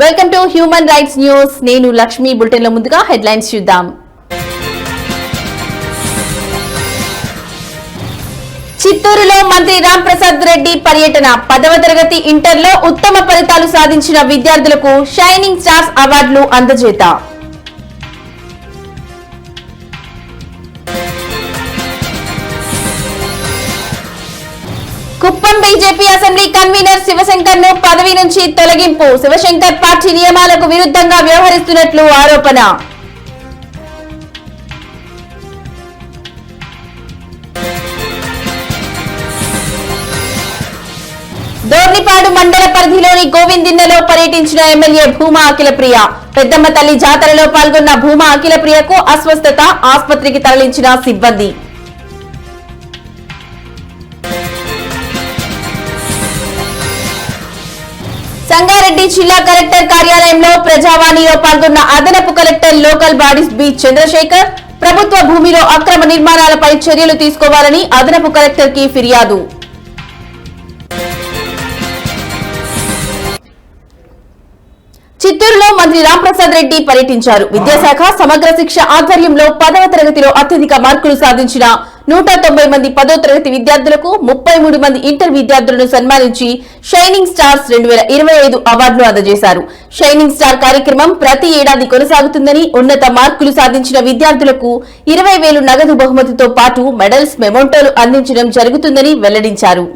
Welcome to human rights news నేను లక్ష్మి. బులెటిన్లో ముందుగా హెడ్లైన్స్ చూద్దాం. చిత్తూరులో మంత్రి రామ్ ప్రసాద్ రెడ్డి పర్యటన. పదవ తరగతి ఇంటర్లో ఉత్తమ ఫలితాలు సాధించిన విద్యార్థులకు షైనింగ్ స్టార్స్ అవార్డులు అందజేత. కుప్పం అసెంబ్లీ కన్వీనర్ శివశంకర్ను పదవి నుంచి తొలగింపు. శివశంకర్ పార్టీ నియమాలకు విరుద్ధంగా వ్యవహరిస్తున్నట్లు ఆరోపణ. దోర్నిపాడు మండల పరిధిలోని గోవిందిన్నలో పర్యటించిన ఎమ్మెల్యే భూమా అఖిలప్రియ. పెద్దమ్మ తల్లి జాతరలో పాల్గొన్న భూమా అఖిలప్రియకు అస్వస్థత ఆసుపత్రికి తరలించిన సిబ్బంది. సంగారెడ్డి జిల్లా కలెక్టర్ కార్యాలయంలో ప్రజావాణిలో పాల్గొన్న అదనపు collector local bodies B Chandrasekhar ప్రభుత్వ భూమిలో అక్రమ నిర్మాణాలపై చర్యలు తీసుకోవాలని అదనపు కలెక్టర్కి ఫిర్యాదు. చిత్తూరులో మంత్రి రాంప్రసాద్ రెడ్డి పర్యటించారు. విద్యాశాఖ సమగ్ర శిక్ష ఆధ్వర్యంలో పదవ తరగతిలో అత్యధిక మార్కులు సాధించిన నూట తొంభై మంది పదో తరగతి విద్యార్థులకు ముప్పై మూడు మంది ఇంటర్ విద్యార్థులను సన్మానించి షైనింగ్ స్టార్స్ రెండు వేల ఇరవై ఐదు అవార్డులు అందజేశారు. షైనింగ్ స్టార్ కార్యక్రమం ప్రతి ఏడాది కొనసాగుతుందని ఉన్నత మార్కులు సాధించిన విద్యార్థులకు ఇరవై వేలు నగదు బహుమతితో పాటు మెడల్స్ మెమోంటోలు అందించడం జరుగుతుందని వెల్లడించారు.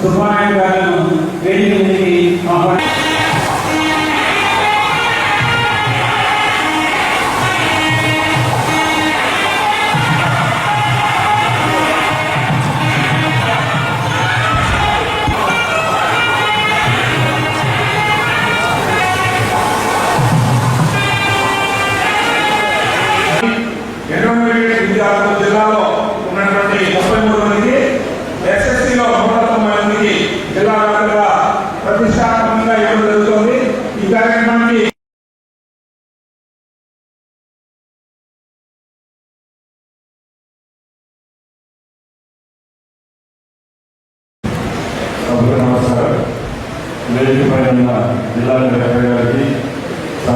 그 소환에 따르면 내일이 아마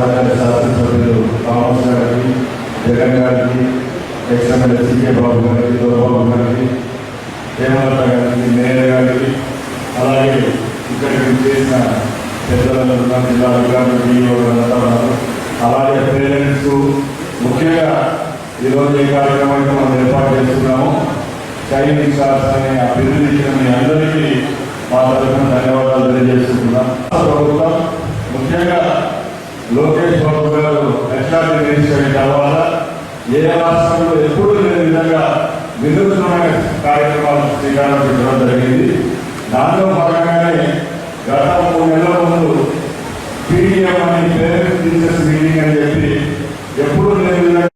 సహకార శాసనసభ్యులు థామస్ గారికి జగన్ గారికి ఎక్స్ఎమ్మెల్యే సికే బాబు గారికి దొరబాబు గారికి హేమలత గారికి మేయర్ గారికి అలాగే ఇక్కడికి చేసిన పెద్దలందరూ జిల్లా అధికారులు డిఓలంతా ఉన్నారు. అలాగే పేరెంట్స్ ముఖ్యంగా ఈరోజు ఏ కార్యక్రమం అయితే మనం ఏర్పాటు చేస్తున్నాము షైనింగ్ స్టార్స్ అనే ఆ మీ అందరికీ మా తరఫున ధన్యవాదాలు తెలియజేస్తున్నాం ప్రభుత్వం ముఖ్యంగా లోకేష్ బాబు గారు ఎట్లాంటి మినిస్టర్ తర్వాత ఏ రాష్ట్రంలో ఎప్పుడూ లేని విధంగా వినూత్నమైన కార్యక్రమాలు శ్రీకారం చుట్టడం జరిగింది. దానిలో భాగంగానే గత మూడు నెలల ముందు పీడిఎం అనే పేరు టీచర్స్ మీటింగ్ అని చెప్పి ఎప్పుడూ లేని విధంగా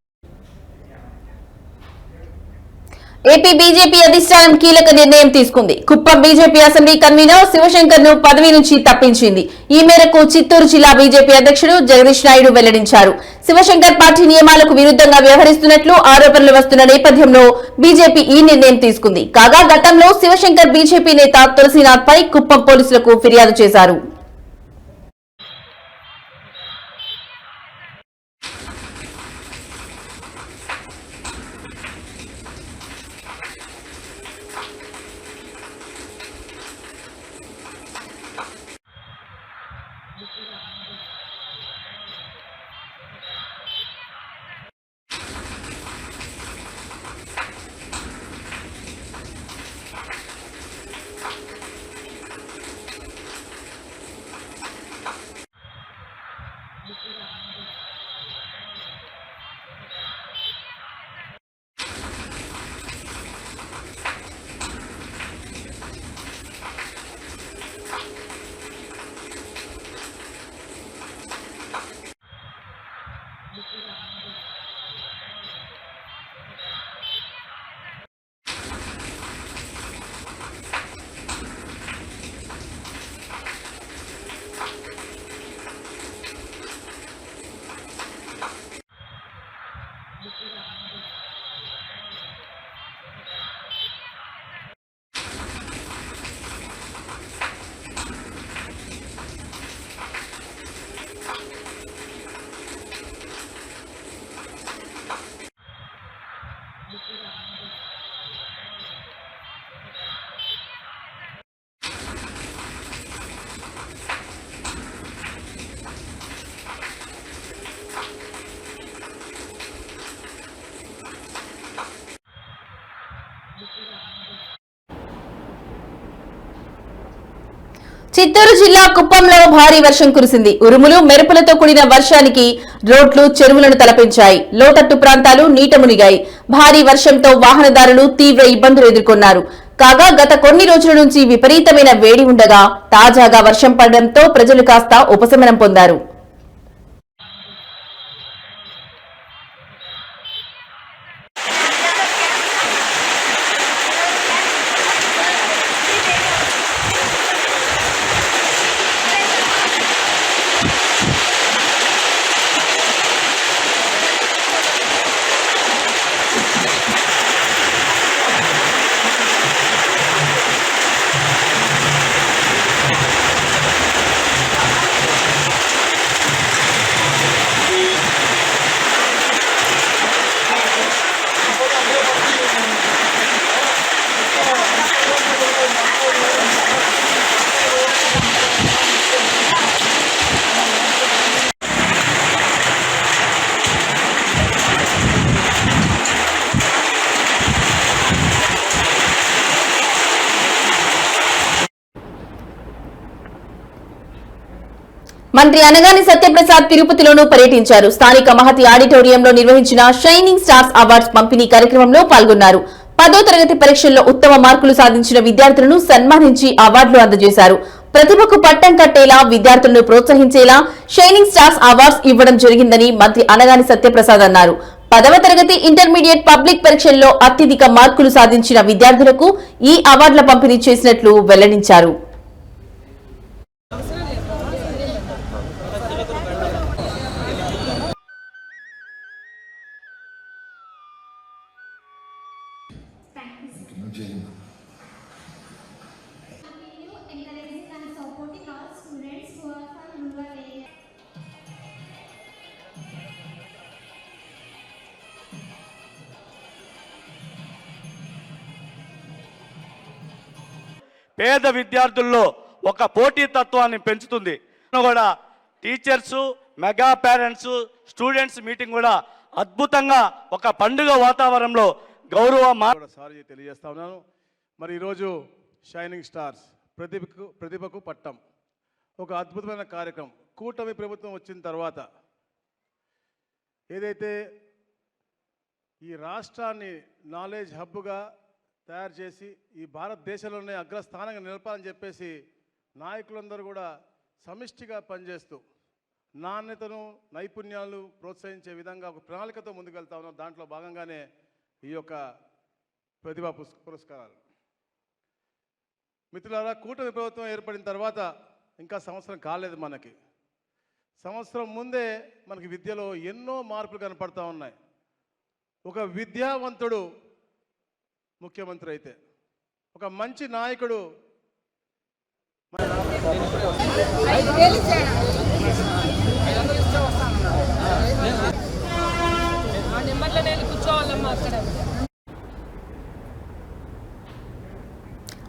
ఏపీ బీజేపీ అధిష్టానం కీలక నిర్ణయం తీసుకుంది. కుప్పం బీజేపీ అసెంబ్లీ కన్వీనర్ శివశంకర్ను పదవి నుంచి తప్పించింది. ఈ మేరకు చిత్తూరు జిల్లా బీజేపీ అధ్యక్షుడు జగదీష్ నాయుడు వెల్లడించారు. శివశంకర్ పార్టీ నియమాలకు విరుద్ధంగా వ్యవహరిస్తున్నట్లు ఆరోపణలు వస్తున్న నేపథ్యంలో బీజేపీ ఈ నిర్ణయం తీసుకుంది. కాగా గతంలో శివశంకర్ బీజేపీ నేత తులసీనాథ్ పై కుప్పం పోలీసులకు ఫిర్యాదు చేశారు. చిత్తూరు జిల్లా కుప్పంలో భారీ వర్షం కురిసింది. ఉరుములు మెరుపులతో కూడిన వర్షానికి రోడ్లు చెరువులను తలపించాయి. లోతట్టు ప్రాంతాలు నీట మునిగాయి. భారీ వర్షంతో వాహనదారులు తీవ్ర ఇబ్బందులు ఎదుర్కొన్నారు. కాగా గత కొన్ని రోజుల నుంచి విపరీతమైన వేడి ఉండగా తాజాగా వర్షం పడడంతో ప్రజలు కాస్త ఉపశమనం పొందారు. మంత్రి అనగాని సత్యప్రసాద్ తిరుపతిలోనూ పర్యటించారు. స్థానిక మహతి ఆడిటోరియంలో నిర్వహించిన షైనింగ్ స్టార్స్ అవార్డ్స్ పంపిణీ కార్యక్రమంలో పాల్గొన్నారు. పదో తరగతి పరీక్షల్లో ఉత్తమ మార్కులు సాధించిన విద్యార్థులను సన్మానించి అవార్డులు అందజేశారు. ప్రతిభకు పట్టం కట్టేలా విద్యార్థులను ప్రోత్సహించేలా షైనింగ్ స్టార్స్ అవార్డ్స్ ఇవ్వడం జరిగిందని మంత్రి అనగాని సత్యప్రసాద్ అన్నారు. పదవ తరగతి ఇంటర్మీడియట్ పబ్లిక్ పరీక్షల్లో అత్యధిక మార్కులు సాధించిన విద్యార్థులకు ఈ అవార్డుల పంపిణీ చేసినట్లు వెల్లడించారు. పేద విద్యార్థుల్లో ఒక పోటీ తత్వాన్ని పెంచుతుంది. కూడా teachers mega parents students meeting కూడా అద్భుతంగా ఒక పండుగ వాతావరణంలో గౌరవ సారీ తెలియజేస్తా ఉన్నాను. మరి ఈరోజు షైనింగ్ స్టార్స్ ప్రతిభకు ప్రతిభకు పట్టం. ఒక అద్భుతమైన కార్యక్రమం. కూటమి ప్రభుత్వం వచ్చిన తర్వాత ఏదైతే ఈ రాష్ట్రాన్ని నాలెడ్జ్ హబ్గా తయారు చేసి ఈ భారతదేశంలోనే అగ్రస్థానంగా నిలపాలని చెప్పేసి నాయకులందరూ కూడా సమిష్టిగా పనిచేస్తూ నాణ్యతను నైపుణ్యాలు ప్రోత్సహించే విధంగా ఒక ప్రణాళికతో ముందుకెళ్తా ఉన్నాం. దాంట్లో భాగంగానే ఈ యొక్క ప్రతిభా పురస్కారాలు. మిత్రులారా కూటమి ప్రభుత్వం ఏర్పడిన తర్వాత ఇంకా సంవత్సరం కాలేదు మనకి. సంవత్సరం ముందే మనకి విద్యలో ఎన్నో మార్పులు కనపడతా ఉన్నాయి. ఒక విద్యావంతుడు ముఖ్యమంత్రి అయితే. ఒక మంచి నాయకుడు. నిమ్మట్లో నేను కూర్చోవాలమ్మా అక్కడ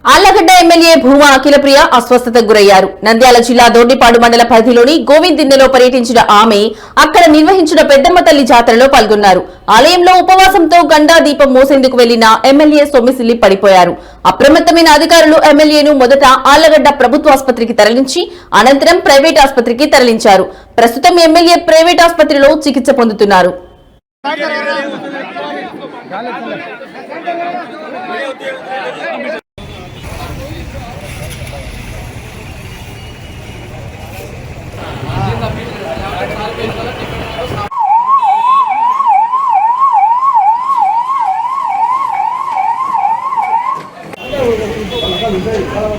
ఆళ్ళగడ్డ ఎమ్మెల్యే భూమా అఖిలప్రియ అస్వస్థతకు గురయ్యారు. నంద్యాల జిల్లా దొడ్డిపాడు మండల పరిధిలోని గోవిందిన్నెలో పర్యటించిన ఆమె అక్కడ నిర్వహించిన పెద్దమ్మ తల్లి జాతరలో పాల్గొన్నారు. ఆలయంలో ఉపవాసంతో గండా దీపం మోసేందుకు వెళ్ళిన ఎమ్మెల్యే సొమ్మిసిల్లి పడిపోయారు. అప్రమత్తమైన అధికారులు ఎమ్మెల్యేను మొదట ఆళ్ళగడ్డ ప్రభుత్వ ఆసుపత్రికి తరలించి అనంతరం ప్రైవేట్ ఆసుపత్రికి తరలించారు. ప్రస్తుతం ఎమ్మెల్యే ప్రైవేట్ ఆసుపత్రిలో చికిత్స పొందుతున్నారు.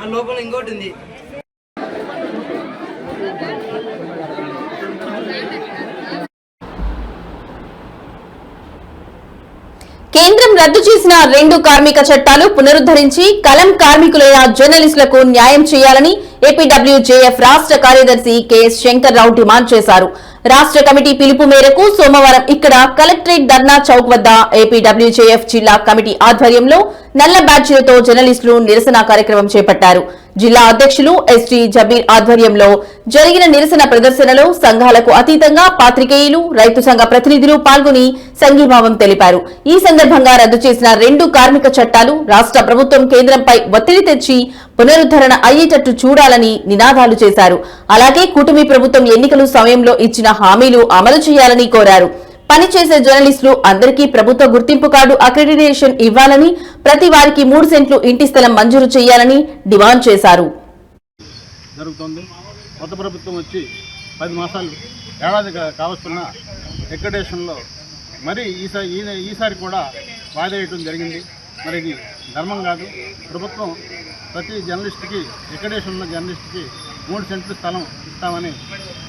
ఆ లోపల ఇంకోటి ఉంది. కేంద్రం రద్దు చేసిన రెండు కార్మిక చట్టాలు పునరుద్ధరించి కలం కార్మికులైన జర్నలిస్టులకు న్యాయం చేయాలని ఏపీడబ్ల్యూజేఎఫ్ రాష్ట్ర కార్యదర్శి కెఎస్ శంకర్రావు డిమాండ్ చేశారు. రాష్ట్ర కమిటీ పిలుపు మేరకు సోమవారం ఇక్కడ కలెక్టరేట్ ధర్నా చౌక్ వద్ద ఏపీడబ్ల్యూజేఎఫ్ జిల్లా కమిటీ ఆధ్వర్యంలో నల్ల బ్యాడ్జీలతో జర్నలిస్టులు నిరసన కార్యక్రమం చేపట్టారు. జిల్లా అధ్యక్షులు ఎస్టీ జబీర్ ఆధ్వర్యంలో జరిగిన నిరసన ప్రదర్శనలో సంఘాలకు అతీతంగా పాత్రికేయులు రైతు సంఘ ప్రతినిధులు పాల్గొని సంఘీభావం తెలిపారు. ఈ సందర్భంగా రద్దు చేసిన రెండు కార్మిక చట్టాలు రాష్ట్ర ప్రభుత్వం కేంద్రంపై ఒత్తిడి తెచ్చి పునరుద్ధరణ అయ్యేటట్టు చూడాలని నినాదాలు చేశారు. అలాగే కూటమి ప్రభుత్వం ఎన్నికల సమయంలో ఇచ్చిన హామీలు అమలు చేయాలని కోరారు. పనిచేసే జర్నలిస్టులు అందరికీ ప్రభుత్వ గుర్తింపు కార్డు అక్రెడిటేషన్ ఇవ్వాలని ప్రతి వారికి మూడు సెంట్లు ఇంటి స్థలం మంజూరు చేయాలని డిమాండ్ చేశారు. కొత్త ప్రభుత్వం వచ్చి పది మాసాలు ఏడాది కావస్తున్న ఎక్కడేషన్లో మరి ఈసారి ఈసారి కూడా వాయిదా వేయటం జరిగింది. మరి ఇది ధర్మం కాదు. ప్రభుత్వం ప్రతి జర్నలిస్ట్కి ఎక్కడేషన్ ఉన్న జర్నలిస్ట్కి మూడు సెంట్లు స్థలం ఇస్తామని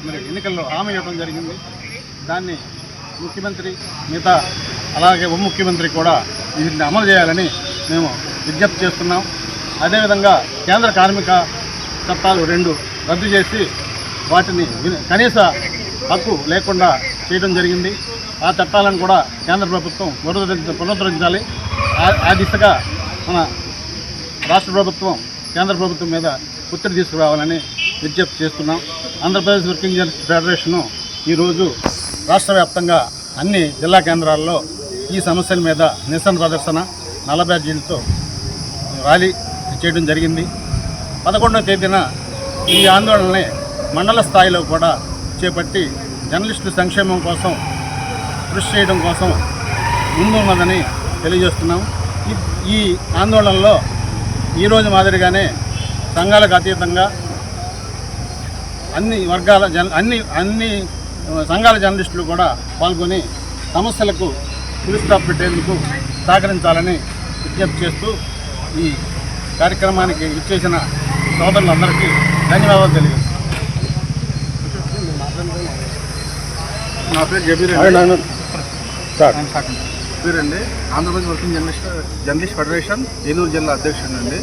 మరి ఎన్నికల్లో హామీ ఇవ్వడం జరిగింది. దాన్ని ముఖ్యమంత్రి మిగతా అలాగే ఉప ముఖ్యమంత్రి కూడా వీటిని అమలు చేయాలని మేము విజ్ఞప్తి చేస్తున్నాం. అదేవిధంగా కేంద్ర కార్మిక చట్టాలు రెండు రద్దు చేసి వాటిని కనీస హక్కు లేకుండా చేయడం జరిగింది. ఆ చట్టాలను కూడా కేంద్ర ప్రభుత్వం పునరుద్ధరించాలి. ఆ- ఆ దిశగా మన రాష్ట్ర ప్రభుత్వం కేంద్ర ప్రభుత్వం మీద ఒత్తిడి తీసుకురావాలని విజ్ఞప్తి చేస్తున్నాం. ఆంధ్రప్రదేశ్ వర్కింగ్ జర్నలిస్ట్ ఫెడరేషను ఈరోజు రాష్ట్ర వ్యాప్తంగా అన్ని జిల్లా కేంద్రాల్లో ఈ సమస్యల మీద నిరసన ప్రదర్శన నల్ల బ్యాడ్జీలతో ర్యాలీ చేయడం జరిగింది. పదకొండవ తేదీన ఈ ఆందోళనని మండల స్థాయిలో కూడా చేపట్టి జర్నలిస్టుల సంక్షేమం కోసం కృషి చేయడం కోసం ముందున్నదని తెలియజేస్తున్నాం. ఈ ఆందోళనలో ఈరోజు మాదిరిగానే సంఘాలకు అతీతంగా అన్ని వర్గాల జన్ అన్ని అన్ని సంఘాల జర్నలిస్టులు కూడా పాల్గొని సమస్యలకు ఫుల్ స్టాప్ పెట్టేందుకు సహకరించాలని విజ్ఞప్తి చేస్తూ ఈ కార్యక్రమానికి ఇచ్చేసిన సోదరులందరికీ ధన్యవాదాలు తెలియజేస్తున్నాను. నా పేరు జబీర్ పేరండి. Andhra Pradesh working journalist journalist federation Eluru జిల్లా అధ్యక్షుడు అండి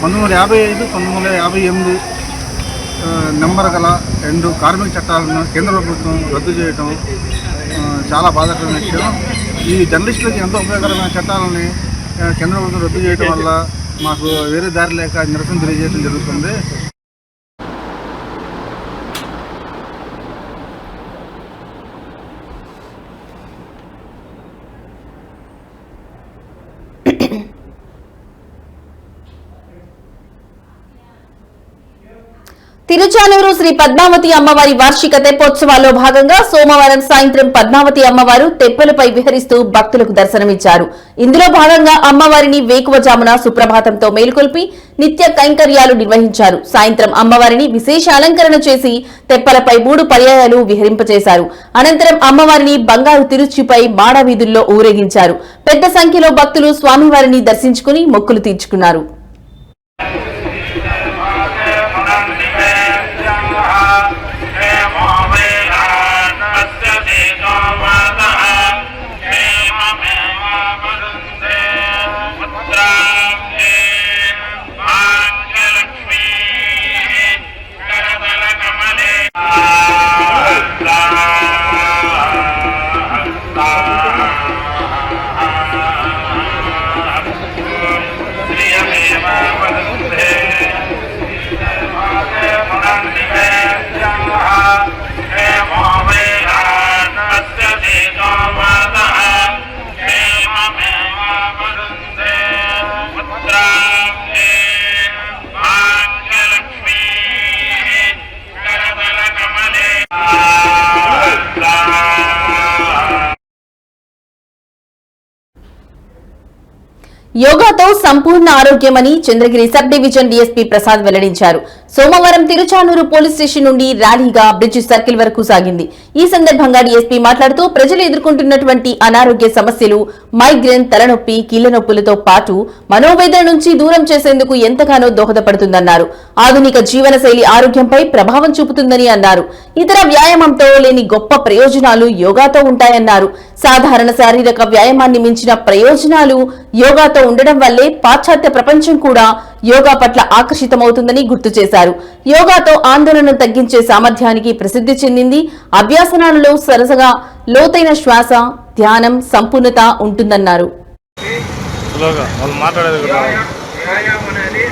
పంతొమ్మిది వందల యాభై ఐదు పంతొమ్మిది వందల యాభై ఎనిమిది నెంబర్ గల రెండు కార్మిక చట్టాలను కేంద్ర ప్రభుత్వం రద్దు చేయటం చాలా బాధాకరమైన విషయం. ఈ జర్నలిస్టులకి ఎంతో ఉపయోగకరమైన చట్టాలని కేంద్ర ప్రభుత్వం రద్దు చేయడం వల్ల మాకు వేరే దారి లేక నిరసన తెలియజేయడం జరుగుతుంది. తిరుచానూరు శ్రీ పద్మావతి అమ్మవారి వార్షిక తెప్పోత్సవాల్లో భాగంగా సోమవారం సాయంత్రం పద్మావతి అమ్మవారు తెప్పలపై విహరిస్తూ భక్తులకు దర్శనమిచ్చారు. ఇందులో భాగంగా అమ్మవారిని వేకువజామున సుప్రభాతంతో మేల్కొల్పి నిత్య కైంకర్యాలు నిర్వహించారు. సాయంత్రం అమ్మవారిని విశేష అలంకరణ చేసి తెప్పలపై మూడు పర్యాయాలు విహరింపచేశారు. అనంతరం అమ్మవారిని బంగారు తిరుచిపై మాడ వీధుల్లో ఊరేగించారు. పెద్ద సంఖ్యలో భక్తులు స్వామివారిని దర్శించుకుని మొక్కులు తీర్చుకున్నారు. యోగాతో సంపూర్ణ ఆరోగ్యమని Chandragiri sub division DSP Prasad వెల్లడించారు. సోమవారం తిరుచానూరు పోలీస్ స్టేషన్ నుండి ర్యాలీగా బ్రిడ్జ్ సర్కిల్ వరకు సాగింది. ఈ సందర్భంగా డీఎస్పీ మాట్లాడుతూ ప్రజలు ఎదుర్కొంటున్నటువంటి అనారోగ్య సమస్యలు మైగ్రేన్ తలనొప్పి కీళ్ళ నొప్పులతో పాటు మనోవేదన నుంచి దూరం చేసేందుకు ఎంతగానో దోహదపడుతుందన్నారు. ఆధునిక జీవనశైలి ఆరోగ్యంపై ప్రభావం చూపుతుందని అన్నారు. ఇతర వ్యాయామంతో లేని గొప్ప ప్రయోజనాలు యోగాతో ఉంటాయన్నారు. సాధారణ శారీరక వ్యాయామాన్ని మించిన ప్రయోజనాలు యోగాతో ఉండడం వల్లే పాశ్చాత్య ప్రపంచం కూడా యోగా పట్ల ఆకర్షితమవుతుందని గుర్తు చేశారు. యోగాతో ఆందోళన తగ్గించే సామర్థ్యానికి ప్రసిద్ధి చెందింది. అభ్యాసనాలలో సరసగా లోతైన శ్వాస ధ్యానం సంపూర్ణత ఉంటుందన్నారు. వాళ్ళు మాట్లాడేది కూడా వ్యాయామం అనేది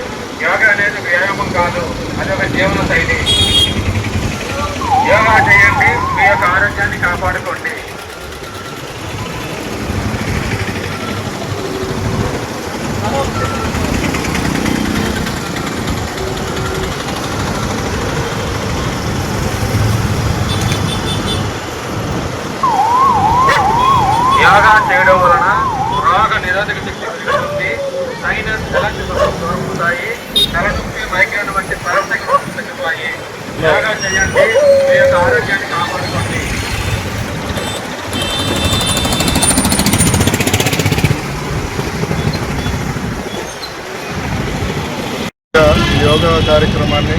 యోగా అనేది వ్యాయామం కాదు అది ఒక జీవన శైలి. యోగా చేయండి మీ యొక్క ఆరోగ్యాన్ని కాపాడుకోండి యోగా చేయడం వలన రోగ నిరోధక శక్తి పెరుగుతుంది సైనస్ ఎలాంటి సమస్యలు దొరుకుతాయి తలనొప్పి మైగ్రేన్ వంటి సమస్యలు తగ్గుతాయి యోగా చేయండి మీ యొక్క ఆరోగ్యాన్ని కాపాడుకోండి యోగా కార్యక్రమాన్ని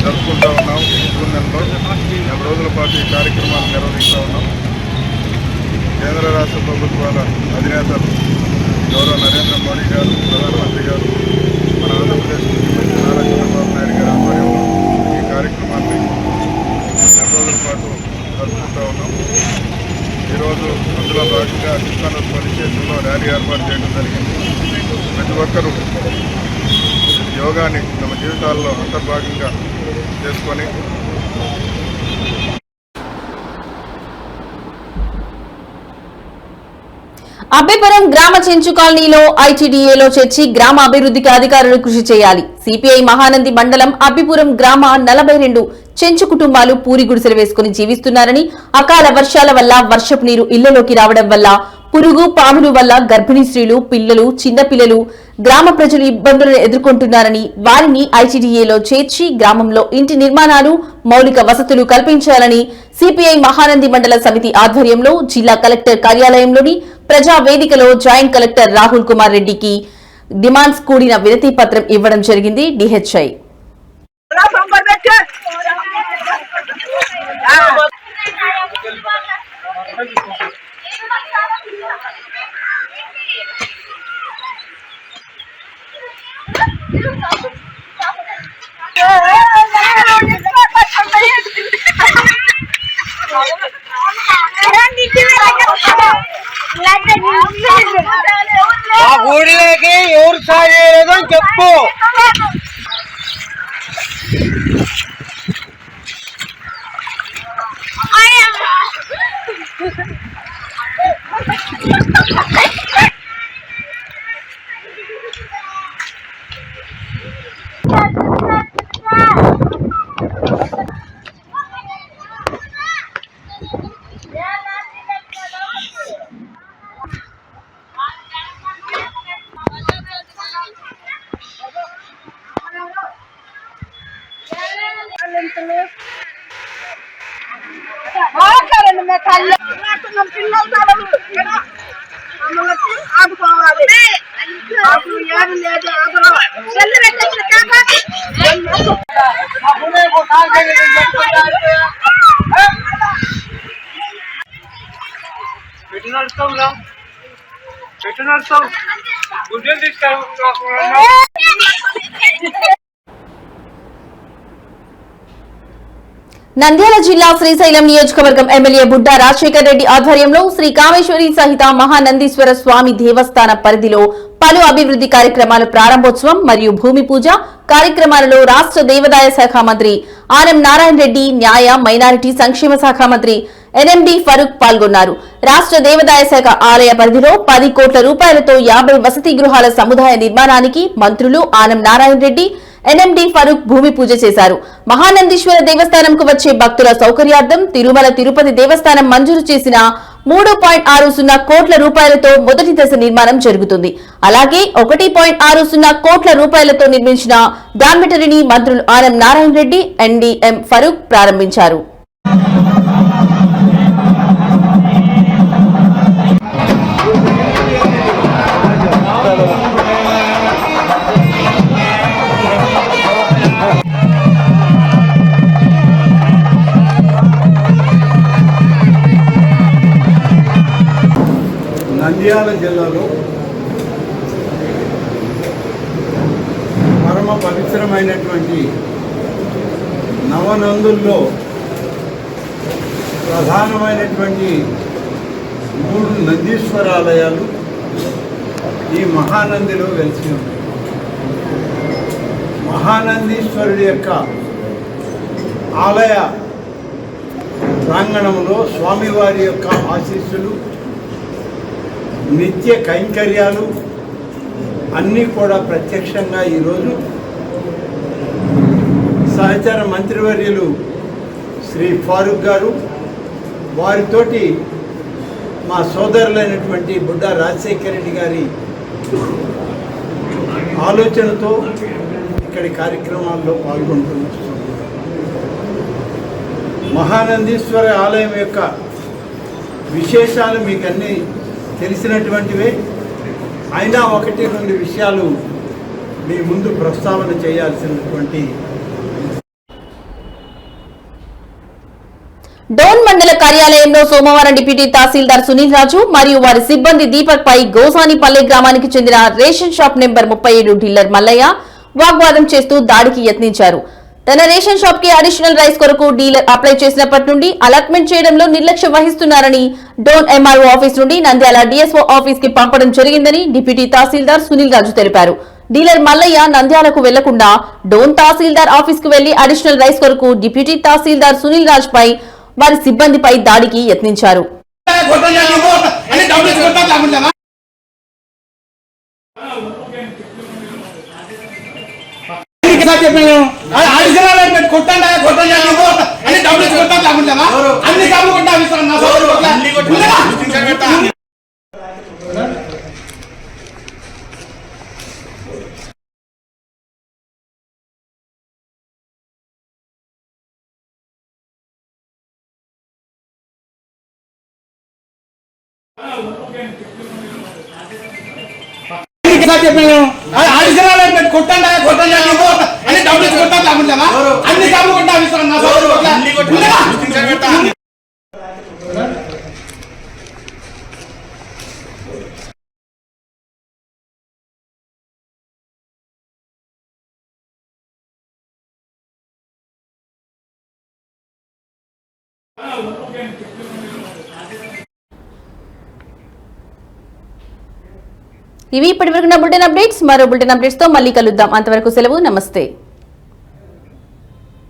జరుపుకుంటూ ఉన్నాం జూన్ నెలలో నెల రోజుల పాటు ఈ కార్యక్రమాన్ని నిర్వహిస్తూ ఉన్నాం కేంద్ర రాష్ట్ర ప్రభుత్వాల అధినేతలు గౌరవ నరేంద్ర మోడీ గారు ప్రధానమంత్రి గారు మన ఆంధ్రప్రదేశ్ ముఖ్యమంత్రి నారా చంద్రబాబు నాయుడు గారి ఆధ్వర్యంలో ఈ కార్యక్రమాన్ని నెల రోజుల పాటు జరుపుకుంటూ ఉన్నాం. ఈరోజు అందులో భాగంగా కృష్ణానగర్ పోలీస్ ర్యాలీ ఏర్పాటు చేయడం జరిగింది. ప్రతి ఒక్కరూ యోగాని తమ జీవితాల్లో అంతర్భాగంగా చేసుకొని అబ్బిపురం గ్రామ చెంచు కాలనీలో ఐటీడీఏలో చేర్చి గ్రామ అభివృద్ధికి అధికారులు కృషి చేయాలి. సిపిఐ మహానంది మండలం అబ్బిపురం గ్రామ నలభై రెండు చెంచు కుటుంబాలు పూరి గుడిసెలు వేసుకుని జీవిస్తున్నారని అకాల వర్షాల వల్ల వర్షపు నీరు ఇళ్ళలోకి రావడం వల్ల పురుగు పాములు వల్ల గర్భిణీ స్త్రీలు పిల్లలు చిన్నపిల్లలు గ్రామ ప్రజలు ఇబ్బందులను ఎదుర్కొంటున్నారని వారిని ఐటీడీఏలో చేర్చి గ్రామంలో ఇంటి నిర్మాణాలు మౌలిక వసతులు కల్పించాలని సిపిఐ మహానంది మండల సమితి ఆధ్వర్యంలో జిల్లా కలెక్టర్ కార్యాలయంలోని ప్రజా వేదికలో జాయింట్ కలెక్టర్ రాహుల్ కుమార్ రెడ్డికి డిమాండ్స్ కూడిన వినతి పత్రం ఇవ్వడం జరిగింది డిహెచ్ఐ. ఆ ఊరిలోకి ఎవరు సాగేదో చెప్పు. సాగలేదో అని చెప్పు పెట్టు నడుస్తాంలో పెట్టు నడుస్తాం గుడ్డలు తీసుకెళ్ళి నంద్యాల జిల్లా శ్రీశైలం నియోజకవర్గం ఎమ్మెల్యే బుడ్డా రాజశేఖర్ రెడ్డి ఆధ్వర్యంలో శ్రీ కామేశ్వరి సహిత మహానందీశ్వర స్వామి దేవస్థాన పరిధిలో పలు అభివృద్ధి కార్యక్రమాల ప్రారంభోత్సవం మరియు భూమి పూజ కార్యక్రమాలలో రాష్ట్ర దేవాదాయ శాఖ మంత్రి ఆర్ఎం నారాయణ రెడ్డి న్యాయ మైనారిటీ సంక్షేమ శాఖ మంత్రి ఎన్ఎండి ఫరూక్ పాల్గొన్నారు. రాష్ట్ర దేవాదాయ శాఖ ఆలయ పరిధిలో పది కోట్ల రూపాయలతో యాభై వసతి గృహాల సముదాయ నిర్మాణానికి మంత్రులు ఆనం నారాయణ రెడ్డి ఎన్ఎండి ఫరూక్ భూమి పూజ చేశారు. మహానందీశ్వర దేవస్థానంకు వచ్చే భక్తుల సౌకర్యార్థం తిరుమల తిరుపతి దేవస్థానం మంజూరు చేసిన మూడు పాయింట్ ఆరు సున్నా కోట్ల రూపాయలతో మొదటి దశ నిర్మాణం జరుగుతుంది. అలాగే ఒకటి పాయింట్ ఆరు సున్నా కోట్ల రూపాయలతో నిర్మించిన డార్మిటరీని మంత్రులు ఆనం నారాయణ రెడ్డి ఎన్డీఎం ఫరూక్ ప్రారంభించారు. నంద్యాల జిల్లాలో పరమ పవిత్రమైనటువంటి నవనందుల్లో ప్రధానమైనటువంటి మూడు నందీశ్వరాలయాలు ఈ మహానందిలో వెలిసి ఉన్నాయి. మహానందీశ్వరుడి యొక్క ఆలయ ప్రాంగణంలో స్వామివారి యొక్క ఆశీస్సులు నిత్య కైంకర్యాలు అన్నీ కూడా ప్రత్యక్షంగా ఈరోజు సహచర మంత్రివర్యులు శ్రీ ఫారూక్ గారు వారితోటి మా సోదరులైనటువంటి బుడ్డా రాజశేఖర రెడ్డి గారి ఆలోచనతో ఇక్కడి కార్యక్రమాల్లో పాల్గొంటున్నాం. మహానందీశ్వర ఆలయం యొక్క విశేషాలు మీకు అన్నీ తెలిసినటువంటివే. అయినా ఒకటి రెండు విషయాలు మీ ముందు ప్రస్తావన చేయాల్సినటువంటి డోన్ మండల కార్యాలయంలో సోమవారం డిప్యూటీ తహసీల్దార్ సునీల్ రాజు మరియు వారి సిబ్బంది దీపక్ పై గోసానిపల్లె గ్రామానికి చెందిన రేషన్ షాప్ నెంబర్ ముప్పై ఏడు డీలర్ మల్లయ్య వాగ్వాదం చేస్తూ దాడికి యత్నించారు. తన రేషన్ షాప్కి అడిషనల్ రైస్ కొరకు డీలర్ అప్లై చేసినప్పటి నుండి అలాట్మెంట్ చేయడంలో నిర్లక్ష్యం వహిస్తున్నారని డోన్ ఎంఆర్ఓ ఆఫీస్ నుండి నంద్యాల డిఎస్ఓ ఆఫీస్కి పంపడం జరిగిందని డిప్యూటీ తహసీల్దార్ సునీల్ రాజు తెలిపారు డీలర్ మల్లయ్య నంద్యాలకు వెళ్ళకుండా డోన్ తహసీల్దార్ ఆఫీస్కు వెళ్ళి అడిషనల్ రైస్ కొరకు డిప్యూటీ తహసీల్దార్ సునీల్ రాజ్ పై వారి సిబ్బందిపై దాడికి యత్నించారు కొట్టండి కొట్టండి అన్ని డబ్బులు ఇచ్చి కొట్టాలి లేకుంటావా అన్ని డబ్బులు కొట్టా చెప్పాను కొట్టండి కొట్టండి అన్ని డబ్బులు కొట్టాలి లేకుంటావా అన్ని డబ్బులు కొట్టా ఇవి ఇప్పటివరకు నా బులెటిన్ అప్డేట్స్. మరో బులెటిన్ అప్డేట్స్తో మళ్ళీ కలుద్దాం. అంతవరకు సెలవు. నమస్తే.